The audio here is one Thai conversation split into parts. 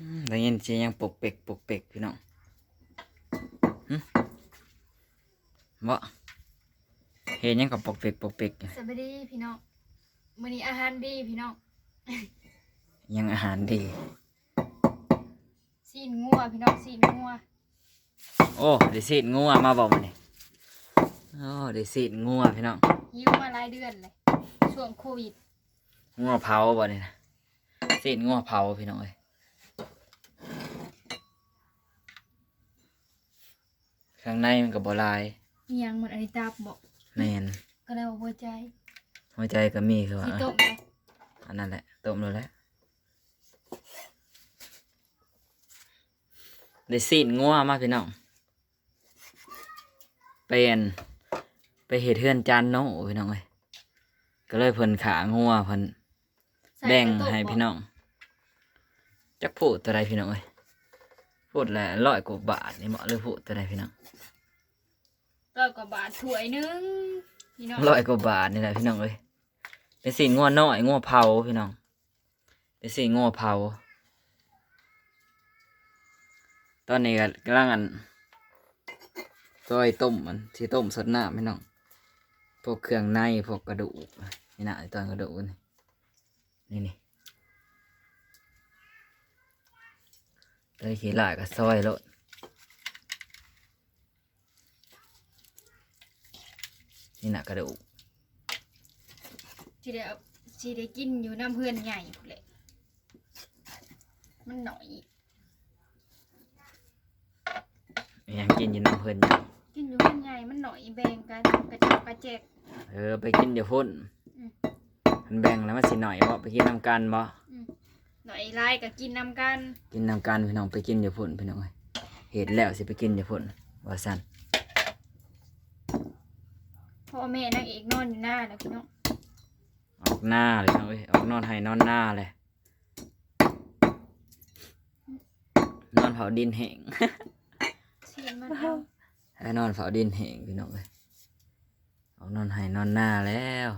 อืมได้ยินเสียงยังปกเปกปกเปกพี่น้องหึบ่เห็นยังกับปกเปกปกเปกอยู่สวัสดีพี่น้องมื้อนี้อาหารดีพี่น้องยังอาหารดีซีนงัวพี่น้องซีนงัวโอ้ได้สีดงัวมาบอกมาเนี่ยโอ้ได้สีดงัวพี่น้องหิวมาหลายเดือนเลยช่วงโควิดงัวเผาบ่เนี่ยนะสีดงัวเผาพี่น้องเอ้ย ข้างในมันกับบ่ลายอิหยังเหมือนอันนี้ตาบบอกแน่นก็เลยว่าหัวใจหัวใจก็มีคือว่าสิเอ้ยตกเลยอันนั้นแหละต้มเลยแหละได้สีดงัวมาพี่น้องเป็นไปเห็ดเทือนจานโน่พี่น้องเอ้ยก็เลยเพิ่นขางัวเพิ่น ใส่แบ่งกระตุกให้บ่พี่น้องจักพูดตัวใดพี่น้องเอ้ย พูดแหละร้อยกว่าบาทนี่เหมาะหรือพูดตัวใดพี่น้องร้อยกว่าบาทถ้วยหนึงพี่น้องร้อยกว่าบาทนี่แหละพี่น้องเอ้ยเป็นสีงัวน้อยงัวเผาพี่น้องเป็นสีงัวเผา ตอนนี้ก็กำลังอันซอยต้มมันที่ต้มสดน้ำพี่น้องพวกเครื่องในพวกกระดูกนี่นะไอ้ตอนกระดูกนี่นี่ นี่เลยขี้หลายก็ซอยแล้วนี่นะกระดูกสิได้เอาสิได้กินอยู่น้ำเพื่อนใหญ่พุ่นแหละมันหน่อย ยังกินอยู่น้ำเพลินอยู่กินอยู่เพื่อนใหญ่มันหน่อยแบ่งกันกระจับกระแจก เออไปกินเดี๋ยวพุ่นอืม มันแบ่งแล้วมันสิหน่อยบ่ไปกินน้ำกันบ่ หน่อยลายก็กินน้ำกันกินน้ำกันพี่น้องไปกินเดี๋ยวพุ่นพี่น้องเอ้ยเห็ดแล้วสิไปกินเดี๋ยวพุ่นว่าสั่นพ่อแม่นางเอกนอนอยู่หน้าแล้วพี่น้องออกหน้าเลยพี่น้องเอ้ยออกนอนให้นอนหน้าเลยนอนเผาดินแห้ง เสียงมันเอาให้นอนเผาดินแห้งพี่น้องเอ้ยออกนอนให้นอนหน้าแล้ว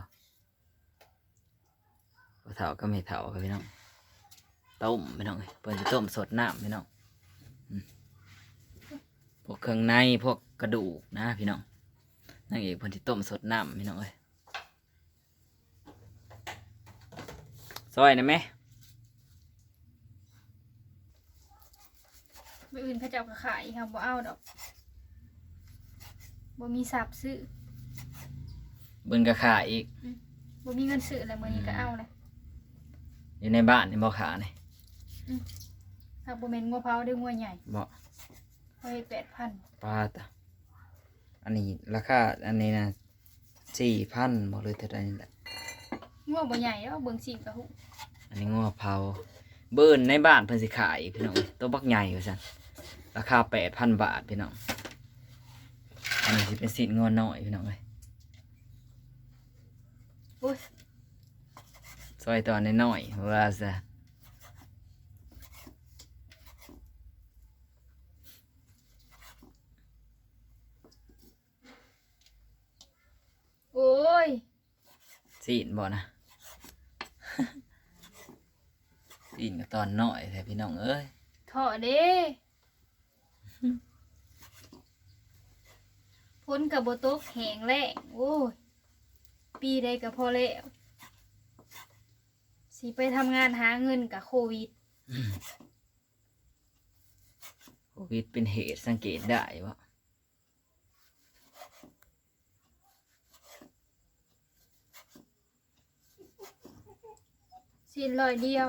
พอเถาก็ไม่เถาครับพี่น้อง ต้มพี่น้องเอ้ยเปิดจะต้มสดน้ำพี่น้องอืมพวกเครื่องในพวกกระดูกนะพี่น้องนางเอกเพิ่นสิต้มสดน้ำพี่น้องเอ้ยซอยนะแม่ไม่อื่นเขาเจ้าก็ขายครับบ่เอาดอกบ่มีสับซื้อเบิ่นกระขาอีกบ่มีเงินซื้ออะไรมื้อนี้ก็เอาเลยอยู่ในบ้านนี่บ่ขานี่ หากบ่แม่นงัวเผาเด้องัวใหญ่บ่เฮ้ย8,000ปลาตะอันนี้ราคาอันนี้นะสี่พันบอกเลยเท่าไหรนี่แหละงัวบ่ใหญ่แล้วเบิ่งสิก็ฮู้อันนี้งัวเผาเบิ้นในบ้านเพิ่นสิขายพี่น้องตัวบักใหญ่ว่าซั่นราคาแปดพันบาทพี่น้องอันนี้สิเป็นสินงัวน้อยพี่น้องเลยโอ้ยซอยตอนน้อยๆว่าซะ โอ้ย สินบ่นะสินก็ตอนน้อยแท้พี่น้องเอ้ยถอเด้พ้นกับบ่ตกแห้งแล้งโอ้ยปีใดก็พอแล้วสิไปทำงานหาเงินกับโควิด โควิดเป็นเหตุสังเกตได้ว่า สิร้อยเดียว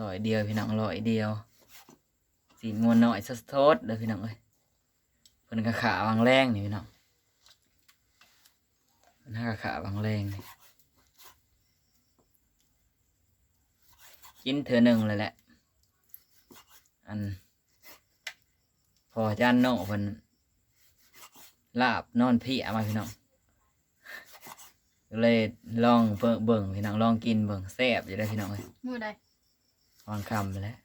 ร้อยเดียวพี่น้องร้อยเดียวสีนงวนหน่อยสดๆเด้อพี่น้องเอ้ยเพิ่นก็ขาวางแรงนี่พี่น้องเพิ่นหาขาวางแรงนี่กินเธอหนึ่งเลยแหละ อัน พอจานโน่เพิ่นลาบนอนพี่เอามาพี่น้อง เลยลองเบิ่งเบิ่งพี่น้องลองกินเบิ่งแซ่บอยู่ได้อพี่น้องเอ้ยมื้อใดวางคำไปแล้ว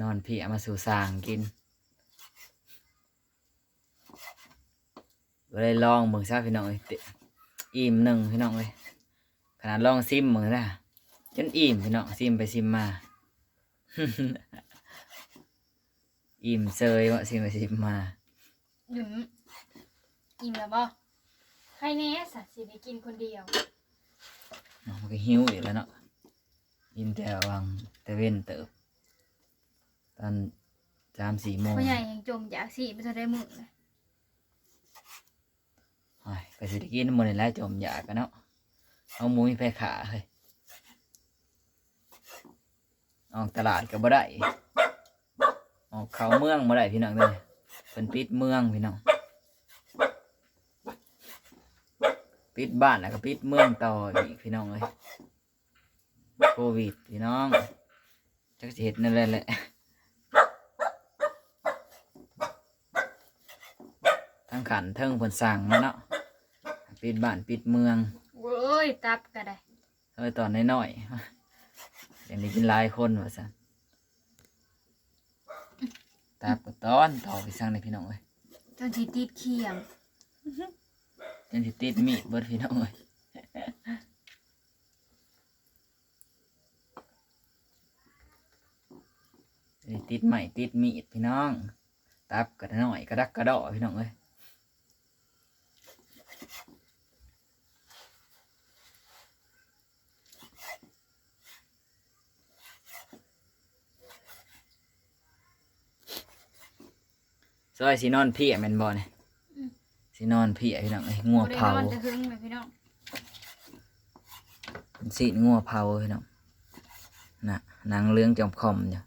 นอนพี่เอามาสู่สางกินก็เลยลองเบิ่งซะพี่น้องเอ้ยเตะอิ่มหนึ่งพี่น้องเลยขนาดลองซิมมือละจนอิ่มพี่น้องซิมไปซิมมา อิ่มเซยวะซิมไปซิมมาหยุนอิ่มแล้วบ่ ใครแน่สัตว์สิได้กินคนเดียวมันก็หิวอยู่แล้วเนาะกินแต่วังแต่เว้นเติบตอนสามสี่โมงพ่อใหญ่ยังจมอยากสิมันจะได้มือเลยโอ้ยก็สิได้กินหมดเลยแหล้วจมอยากกันเนาะเอาหมูมีไปขาเฮ้ยออกตลาดก็บ่ได้ออกเขาเมืองบ่ได้พี่น้องเลยเพิ่นปิดเมืองพี่น้อง ปิดบ้านแล้วก็ปิดเมืองต่ออีกพี่น้องเลยโควิดพี่น้องจักสิเฮ็ดนั่นแหละแหละทั้งขันเทิงเพิ่นสั่งมาเนาะปิดบ้านปิดเมืองโว้ยตับก็ได้เอ้ยตอนน้อยๆอย่างนี้กินหลายคนว่าสันตาปดตอนต่อไปสั่งในพี่น้องเลยจนสิติดเคียง ยันสิติดมีดเบิดพี่น้องเลยติดใหม่ติดมีดพี่น้อง ตับกระหน่อยกระดักกระดอพี่น้องเลยซอยสีนอนพี่แมนบอลเนี่ย สีนอนพี่พี่น้องเอ้ยงัวบ่ได้เผานอนจะหึงไหมพี่น้องเป็นสีงัวเผาพี่น้องน่ะนางเลื้องจอมคอมอยู่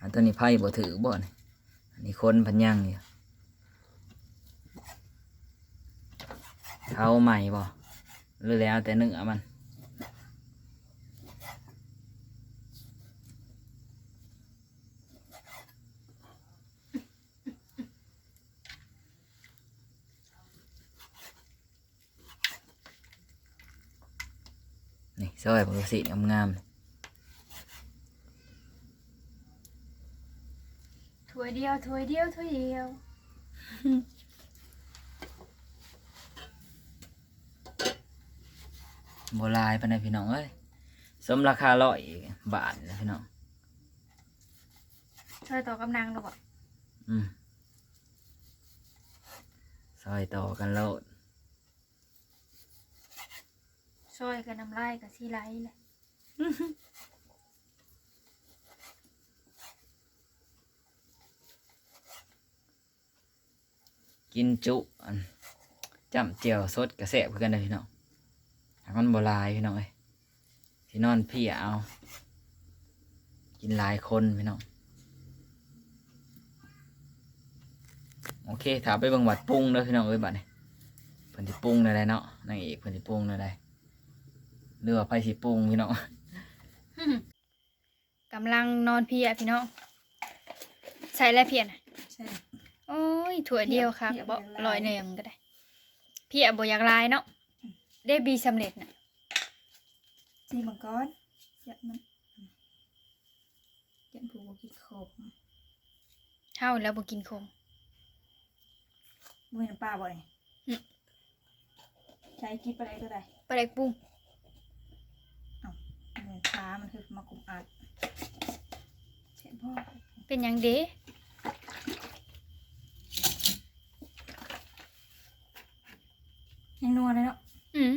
อันตัวนี้ไพ่บ่ถือบ่เนี่ยอันนี้คนพันยังอยู่เท้าใหม่บ่หรือแล้วแต่เนื้อมัน นี่ซอยผมสีงามๆถ้วยเดียวถ้วยเดียวถ้วยเดียว โบรายปานใดพี่น้องเอ้ยสมราคาร้อยบาทนะพี่น้องถ้วยต่อกำลังหรอเปล่า อืมซอยต่อกันโลด ซ อยกับน้ำลายกับซีไรเลยกินจุอันจำเจียวสดกระแสบคือกันเลยพี่น้องหากมันโบรายพี่น้องเอ้ยที่นอนพี่เอา กินหลายคนพี่น้องโอเคถามไปบังวัดปรุงเด้อพี่น้องเอ้ยบัดนี้เพิ่นสิปรุงได้เนาะนางเอกเพิ่นสิปรุงได้ เรือว่าไผสิปรุงพี่น้องกำลังนอนเพียพี่น้องใส่แล้วเพียนะใช่โอ้ยถั่วเดียวครับเพียบ่บ่อยากลายลอยเนียงก็ได้ เพียบ่อยากลายเนาะได้บีสำเร็จน่ะซีมังกรยัดมันยันผูกกิดขบเฮาแล้วบ่กินคงมือน้ำปลาบ่อยอืมใช้กิดไปได้ตัวใดปลาเด็กปรุงเห มือนช้ามันคือมากรุบอัดเช่นพ่อเป็นหยังเด้ยังนัวเลยเนาะอืม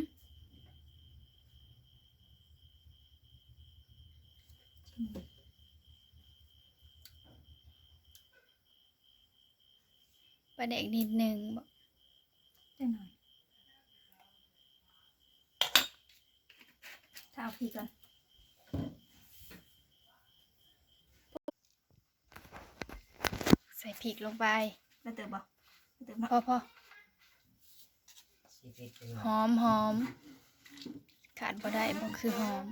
ปลาเด็กนิดหนึงบ่ได้หน่อยถ้าเอาพี่ก่อน ใส่พ ริกลงไปแล้วเติมบ่แล้วเติมเนาะพอพอหอมหอม ขาดบ่ได้บ่คือหอม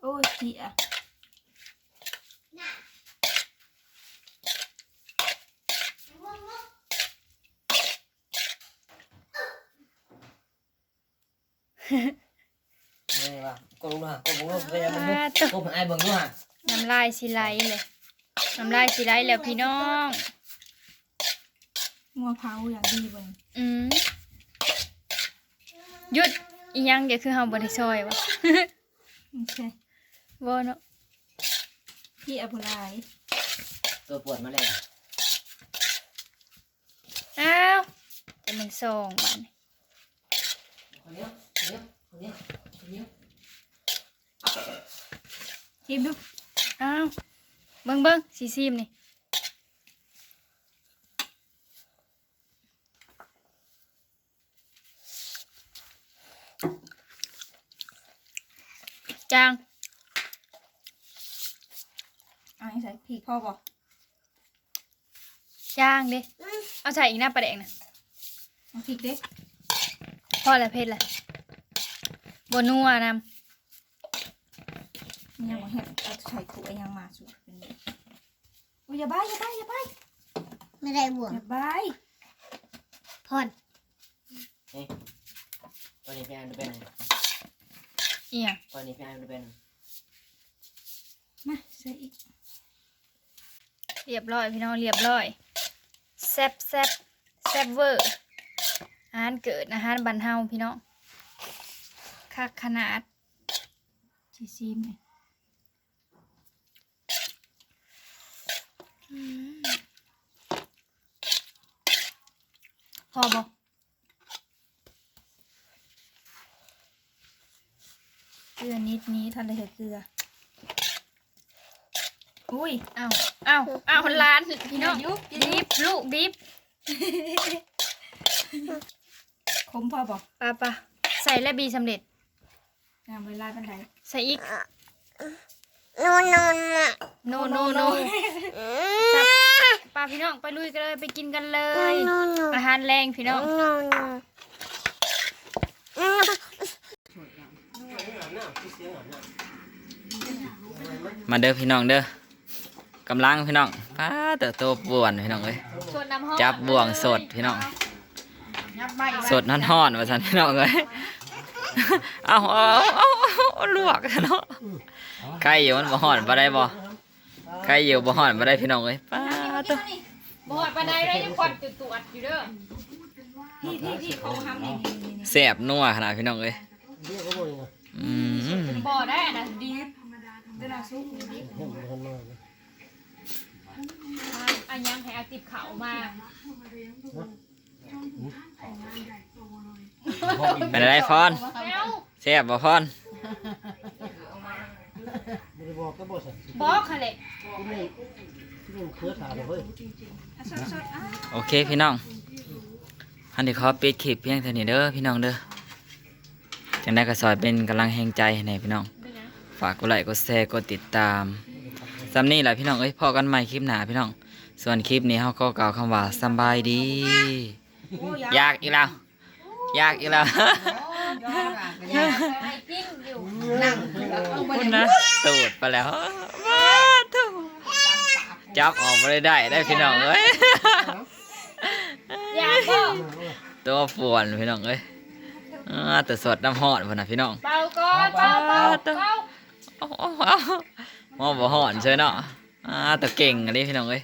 โอ้ยพี่อะ นี่ว่ะกดลงดูฮะกดลงดูพยายามมันมุกกดไอ้เบิ่งอยู่ฮะน้ำลายสิไหลเลยน้ำลายสิไหลแล้วพี่น้องงัวเผาอย่างดีเบิ่งอืมหยุดอีหยังเดี๋ยวคือเฮาบ่ได้ซอยวะโอเคบ่เนาะพี่อภุลายตัวปวดมาแล้วอ้าวจะเป็นซองบาดนี้คนเนี้ยคนเนี้ยคนเนี้ยคนเนี้ย ชิมดูอ้าวเบิ่งเบิ่งสีซีมนี่จางเอาให้ใส่พริกพ่อบอกจางดิเอาใส่อีกหน้าปลาแดงนะเอาพริกเด้พอละเผ็ดละบนัวนมัน ยังบ่เห็นเอาใส่ถุงยังมาสุดเป็นนี่อุ้ยอย่าบายอย่าบายอย่าบายไม่ได้บ่วงอย่าบายพ่อนตัวนี้พี่ไอ้ดูเป็นไงำเอียงตัวนี้พี่ไอ้ดูเป็นไงมาใส่อีกเรียบร้อยพี่น้องเรียบร้อยแซ่บแซ่บแซ่บเวอร์อาหารเกิดอาหารบันเฮาพี่น้องคักขนาดชิซิมเนี่ย พอบอกเกลือนิดนี้ทันเลยเถอะเกลือ อุ้ยอ้าวอ้าวอ้าวร้านพี่น้องยุบดิบลูกดิบคมพ่อบอกปะปะใส่และบีสำเร็จงามเวลาเป็นไรใส่อีกนอนนอนอะโนโนโนปลาพี่น้องไปลุยกันเลยไปกินกันเลยนอนนอนอาหารแรงพี่น้องนอนนอนมาเด้อพี่น้องเด้อกำลังพี่น้องป้าแต่โตป่วนพี่น้องเอ้ยส่วนน้ำหอมจับบ่วงสดพี่น้อง สดฮ้อนๆว่าซั่นพี่น้องเอ้ยเอาเอาเอาเอาเอาลวกเนาะไข่อยู่มันบ่ฮ้อนบ่ได้บ่ไข่อยู่บ่ฮ้อนบ่ได้พี่น้องเอ้ยป้าตัว บ่หอดปานใดได้ยังควันตุ่ๆอยู่เด้อพี่พี่พี่เขาทำนี่นี่นี่นี่แซ่บนัวขนาดพี่น้องเอ้ยเรียกเขาบอกยังไงอืมบ่ได้อันนะดีเวลาซุปนี่เห็นมันคนมากเลยอันยังให้เอาติบเขามาเป็นไรฟอนแล้วแซ่บบ่ฟอนไม่ได้บอกก็บอกสิบอกค่ะเลยที่นี่ที่นี่เครือขาดเลยเว้ยอะสดสดอะ โอเคพี่น้อง อันนี้ขอปิดคลิปเพียงเท่านี้เด้อพี่น้องเด้อ จังได้ก็ซอยเป็นกำลังแห่งใจให้พี่น้อง ฝากกดไลค์กดแชร์กดติดตามสำนี้แหละพี่น้อง เอ้ยพอกันใหม่คลิปหน้าพี่น้อง ส่วนคลิปนี้เฮาก็กล่าวคำว่าสำบายดีโอ้ยอยากอีกแล้วอยากอีกแล้วไอ้กิ้งอยู่คุณนะตูดไปแล้วว้าตู จับออกมาได้ได้ได้พี่น้องเอ้ยอยากก็ตัวฝวนพี่น้องเอ้ยอ่าแต่สดน้ำหอดพุ่นนะพี่น้องเป่าก่อนเป่าเป่าเป่าเอาเอาเอามองบ่หอนใช่เนาะอ่าแต่เก่งอันนี้พี่น้องเอ้ย